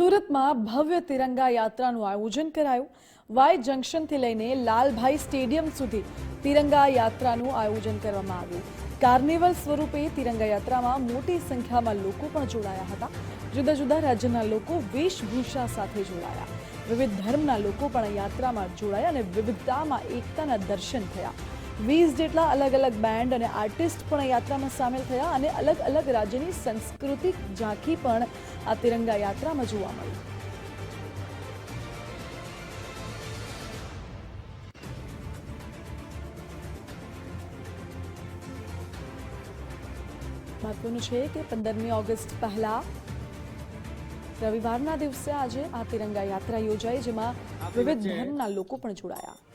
સુરતમાં ભવ્ય તિરંગા યાત્રાનું આયોજન કરાયું. વાય જંકશનથી લઈને લાલભાઈ સ્ટેડિયમ સુધી તિરંગા યાત્રાનું આયોજન કરવામાં આવ્યું. કાર્નિવલ સ્વરૂપે તિરંગા યાત્રામાં મોટી સંખ્યામાં લોકો પણ જોડાયા હતા. જુદા જુદા રાજ્યના લોકો વેશભૂષા સાથે જોડાયા. વિવિધ ધર્મના લોકો પણ યાત્રામાં જોડાયા અને વિવિધતામાં એકતાના દર્શન થયા. વીસ જેટલા અલગ અલગ બેન્ડ અને આર્ટિસ્ટ પણ આ યાત્રામાં સામેલ થયા અને અલગ અલગ રાજ્યની સાંસ્કૃતિક ઝાંખી પણ આ તિરંગા યાત્રામાં જોવા મળી. મહત્વનું છે કે પંદરમી ઓગસ્ટ પહેલા રવિવારના દિવસે આજે આ તિરંગા યાત્રા યોજાઈ જેમાં વિવિધ ધર્મના લોકો પણ જોડાયા.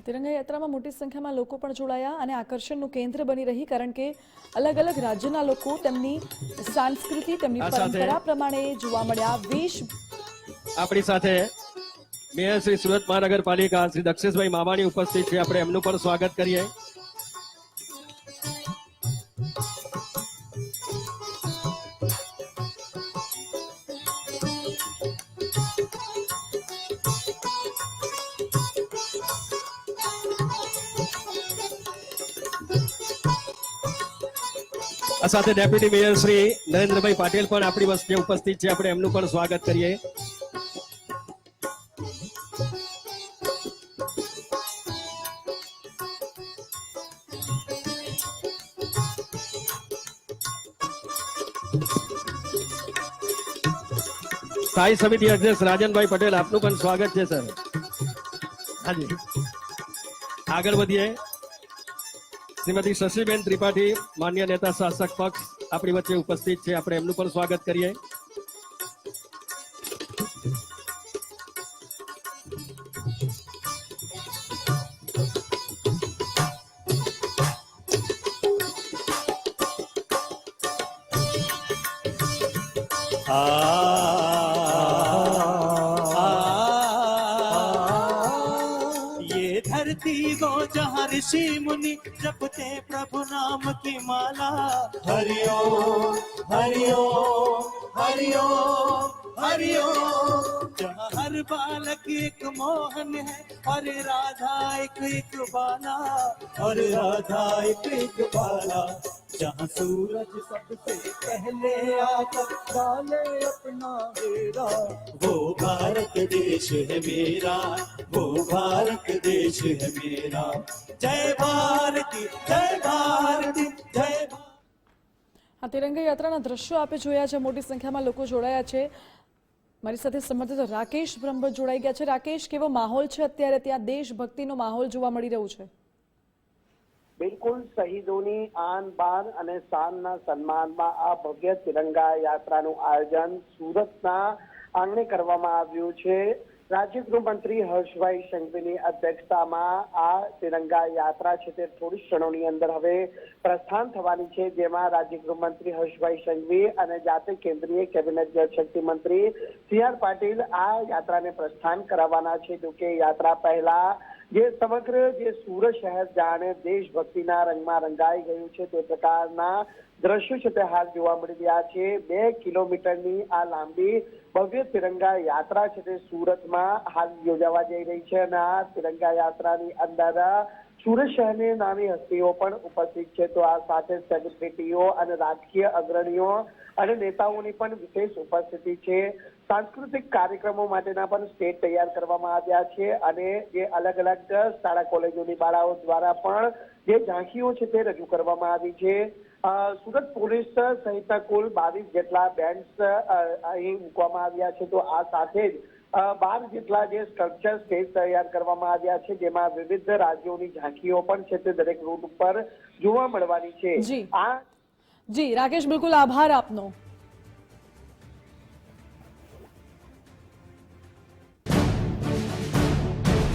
તિરંગા યાત્રામાં મોટી સંખ્યામાં લોકો પણ જોડાયા અને આકર્ષણનું કેન્દ્ર બની રહી કારણ કે અલગ અલગ રાજ્યના લોકો તેમની સંસ્કૃતિ તેમની પરંપરા પ્રમાણે જોવા મળ્યા. વેશ આપણી સાથે મેયર શ્રી સુરત મહાનગરપાલિકા શ્રી દક્ષેશભાઈ મામાણી ઉપસ્થિત છે. આપણે એમનું પણ સ્વાગત કરીએ. આ સાથે ડેપ્યુટી મેયર શ્રી નરેન્દ્રભાઈ પાટીલ પણ આપણી વચ્ચે ઉપસ્થિત છે આપણે એમનું પણ સ્વાગત કરીએ. સ્થાયી સમિતિ અધ્યક્ષ રાજનભાઈ પટેલ આપનું પણ સ્વાગત છે સર. હાજી. આગળ વધીએ. શ્રીમતી શશીબેન ત્રિપાઠી, માન્ય નેતા શાસક પક્ષ, આપણી વચ્ચે ઉપસ્થિત છે. આપણે એમનું પણ સ્વાગત કરીએ. ये धरती गो जहाँ ऋषि मुनि जपते प्रभु नाम की माला हरिओ हरिओ हरिओ हरिओ जहाँ हर बालक एक मोहन है और राधा एक एक बाला और राधा एक एक बाला जहाँ सूरज सबसे पहले आकर डाले अपना बेड़ा वो भारत देश है मेरा वो भारत देश है मेरा जय भारती जय भारती जय भारती આ તિરંગા યાત્રાના દ્રશ્યો આપે જોયા છે મોટી સંખ્યામાં લોકો જોડાયા છે મારી સાથે સંબંધિત રાકેશ બ્રહ્મભટ્ટ જોડાઈ ગયા છે રાકેશ કેવો માહોલ છે અત્યારે ત્યાં દેશભક્તિનો માહોલ જોવા મળી રહ્યું છે બિલકુલ શહીદોની આન બાન અને શાનના સન્માનમાં આ ભવ્ય તિરંગા યાત્રાનું આયોજન સુરતના આંગણે કરવામાં આવ્યું છે. રાજ્ય ગૃહમંત્રી હર્ષભાઈ સંઘવીની અધ્યક્ષતામાં આ તિરંગા યાત્રા છે તે થોડી ક્ષણોની અંદર હવે પ્રસ્થાન થવાની છે, જેમાં રાજ્ય ગૃહમંત્રી હર્ષભાઈ સંઘવી અને જાતે કેન્દ્રીય કેબિનેટ જળશક્તિ મંત્રી સી આર પાટીલ આ યાત્રાને પ્રસ્થાન કરાવવાના છે, જોકે યાત્રા પહેલા જે સમગ્ર જે સુરત શહેર જાણે દેશભક્તિના રંગમાં રંગાઈ ગયું છે તે પ્રકારના દ્રશ્યો છે તે હાલ જોવા મળી રહ્યા છે. બે કિલોમીટરની આ લાંબી ભવ્ય તિરંગા યાત્રા છે તે સુરતમાં હાલ યોજાવા જઈ રહી છે અને આ તિરંગા યાત્રાની અંદર સુરત શહેરની નાની હસ્તીઓ પણ ઉપસ્થિત છે. તો આ સાથે સેલિબ્રિટીઓ અને રાજકીય અગ્રણીઓ અને નેતાઓની પણ વિશેષ ઉપસ્થિતિ છે. સાંસ્કૃતિક કાર્યક્રમો માટેના પણ સ્ટેજ તૈયાર કરવામાં આવ્યા છે અને જે અલગ અલગ શાળા કોલેજોની બાળાઓ દ્વારા પણ જે ઝાંખીઓ છે તે રજૂ કરવામાં આવી છે. સુરત પોલીસ સહિતના કુલ બાવીસ જેટલા બેન્ડ્સ અહીં મૂકવામાં આવ્યા છે. તો આ સાથે જ બાર જેટલા જે સ્ટ્રક્ચર સ્ટેજ તૈયાર કરવામાં આવ્યા છે જેમાં વિવિધ રાજ્યોની ઝાંખીઓ પણ છે તે દરેક રૂટ ઉપર જોવા મળવાની છે. આ જી રાકેશ બિલકુલ આભાર આપનો.